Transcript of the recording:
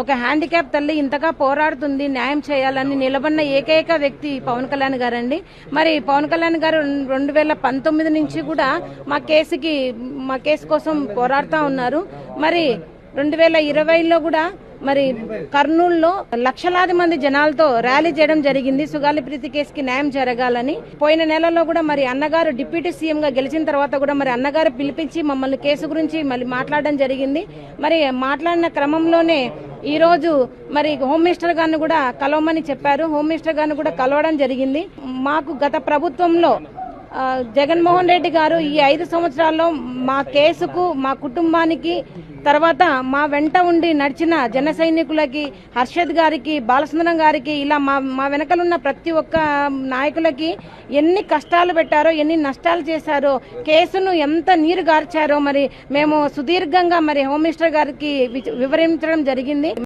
ఒక హ్యాండిక్యాప్ తల్లి ఇంతగా పోరాడుతుంది న్యాయం చేయాలని నిలబడిన ఏకైక వ్యక్తి పవన్ కళ్యాణ్ గారండి. మరి పవన్ కళ్యాణ్ గారు రెండు వేల పంతొమ్మిది నుంచి కూడా మా కేసుకి మా కేసు కోసం పోరాడుతూ ఉన్నారు. మరి రెండు వేల ఇరవైలో కూడా మరి కర్నూలులో లక్షలాది మంది జనాలతో ర్యాలీ చేయడం జరిగింది. సుగాలి ప్రీతి కేసుకి న్యాయం జరగాలని. పోయిన నెలలో కూడా మరి అన్నగారు డిప్యూటీ సీఎం గా గెలిచిన తర్వాత కూడా మరి అన్నగారు పిలిపించి మమ్మల్ని కేసు గురించి మళ్ళీ మాట్లాడడం జరిగింది. మరి మాట్లాడిన క్రమంలోనే ఈ రోజు మరి హోమ్ మినిస్టర్ గారిని కూడా కలవమని చెప్పారు. హోమ్ మినిస్టర్ గారిని కూడా కలవడం జరిగింది. మాకు గత ప్రభుత్వంలో జగన్మోహన్ రెడ్డి గారు ఈ ఐదు సంవత్సరాల్లో మా కేసుకు మా కుటుంబానికి తర్వాత మా వెంట ఉండి నడిచిన జన సైనికులకి హర్షద్ గారికి బాలసుందరం గారికి ఇలా మా మా వెనకలున్న ప్రతి ఒక్క నాయకులకి ఎన్ని కష్టాలు పెట్టారో ఎన్ని నష్టాలు చేశారో కేసును ఎంత నీరు గార్చారో మరి మేము సుదీర్ఘంగా మరి హోమ్ మినిస్టర్ గారికి వివరించడం జరిగింది.